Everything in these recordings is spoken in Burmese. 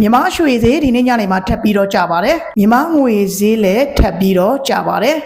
မြန်မာရွှေဈေးဒီနေ့ညနေမှာထပ်ပြီးတော့ကျပါတယ်မြန်မာငွေဈေးလည်းထပ်ပြီးတော့ကျပါတယ်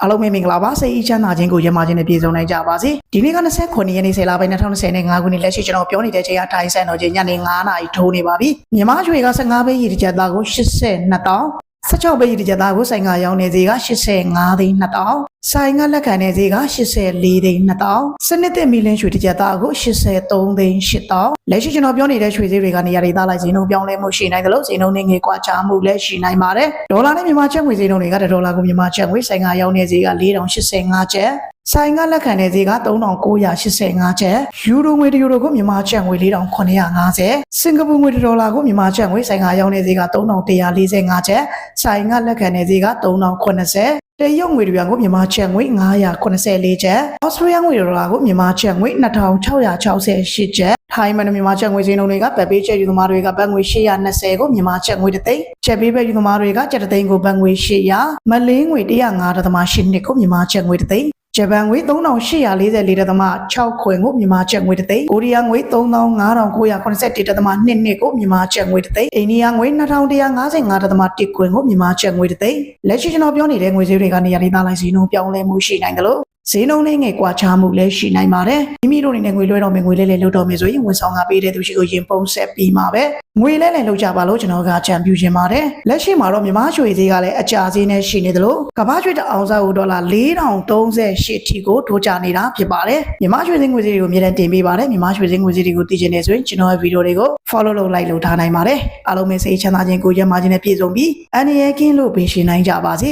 အားလုံးပဲမင်္ဂလာပါစိတ်အချမ်းသာခြင်းကိုရမခြင်းနဲ့ပြည့်စုံနိုင်ကြပါစေဒီနေ့က29ရက်နေ့10လပိုင်း2025ခုနှစ်လက်ရှိကျွန်တော်ပြောနေတဲ့ချိန်ကထိုင်းဆိုင်တော်ချိန်ညနေ9နာရီထိုးနေပါပြီမြန်မာရွှေက15ပဲရည်တစ်ကြက်သားကို82တောင်း 16ပဲရည်တစ်ကြက်သားကိုဆိုင်ကရောင်းနေဈေးက85သိန်း2တောင်းဆိုင်ကလက်ခံနေဈေးက84သိန်း2တောင်းစနစ်တစ်မီလင်းရွှေတစ်ကြက်သားကို83သိန်း8တောင်းလက်ရှိကျွန်တော်ပြောနေတဲ့ရွှေဈေးတွေကနေရာဒေသလိုက်ဈေးနှုန်းပြောင်းလဲမှုရှိနိုင်တယ်လို့ဈေးနှုန်းနဲ့ငွေကွာခြားမှုလည်းရှိနိုင်ပါတယ်ဒေါ်လာနဲ့မြန်မာကျပ်ငွေဈေးနှုန်းတွေကဒေါ်လာကိုမြန်မာကျပ်ငွေဆိုင်ကရောင်းနေဈေးက4085ကျပ် ဆိုင်ကလက်ခံတဲ့ဈေးက3985ကျပ်ယူရိုငွေတစ်ယူရိုကိုမြန်မာကျပ်ငွေ4950စင်ကာပူငွေတစ်ဒေါ်လာကိုမြန်မာကျပ်ငွေဆိုင်ကရောင်းနေဈေးက3145ကျပ်ဆိုင်ကလက်ခံတဲ့ဈေးက3090တရုတ်ငွေတစ်ပြားကိုမြန်မာကျပ်ငွေ984ကျပ်ဩစတြေးလျငွေဒေါ်လာကိုမြန်မာကျပ်ငွေ2668ကျပ် ထိုင်းမန်မြန်မာကျပ်ငွေဈေးနှုန်းတွေကဗတ်ပေးကျပ်ယူသမားတွေကဗတ်ငွေ820ကိုမြန်မာကျပ်ငွေတစ်သိန်းကျပ်ပေးပဲယူသမားတွေကကျပ်တစ်သိန်းကိုဗတ်ငွေ800မလေးငွေ105.8ကိုမြန်မာကျပ်ငွေတစ်သိန်းဂျပန်ငွေ3844.6ခွင်ကိုမြန်မာကျပ်ငွေတစ်သိန်းကိုရီးယားငွေ35,981.22ကိုမြန်မာကျပ်ငွေတစ်သိန်းအိန္ဒိယငွေ2155.1ခွင်ကိုမြန်မာကျပ်ငွေတစ်သိန်းလက်ရှိကျွန်တော်ပြောနေတဲ့ငွေဈေးတွေကနေရာဒေသလိုက်ဈေးနှုန်းပြောင်းလဲမှုရှိနိုင်တယ်လို့ ဈေးနှုန်းလေးငယ်ကွာခြားမှုလည်းရှိနိုင်ပါတယ်မိမိတို့အနေနဲ့ငွေလွှဲတော့မယ်ငွေလဲလဲလုပ်တော့မယ်ဆိုရင်ဝန်ဆောင်ကပေးတဲ့သူရှိကိုရင်ပုံဆက်ပြီးမှာပဲငွေလဲလဲလုပ်ကြပါလို့ကျွန်တော်ကကြံပြူခြင်းပါတယ်လက်ရှိမှာတော့မြမရွှေဈေးကလည်းအကြဈေးနဲ့ရှိနေတယ်လို့ကမ္ဘာရွှေတအောင်စားကိုဒေါ်လာ4038ထိကိုထိုးကြနေတာဖြစ်ပါတယ်မြမရွှေဈေးငွေဈေးတွေကိုအမြဲတမ်းတင်ပေးပါတယ်မြမရွှေဈေးငွေဈေးတွေကိုသိချင်နေဆိုရင်ကျွန်တော်ရဲ့ဗီဒီယိုတွေကို follow လုပ် like လုပ်ထားနိုင်ပါတယ်အားလုံးပဲစိတ်ချမ်းသာခြင်းကိုရမခြင်းနဲ့ပြည့်စုံပြီးအန္တရာယ်ကင်းလို့ပေးရှင်နိုင်ကြပါစေ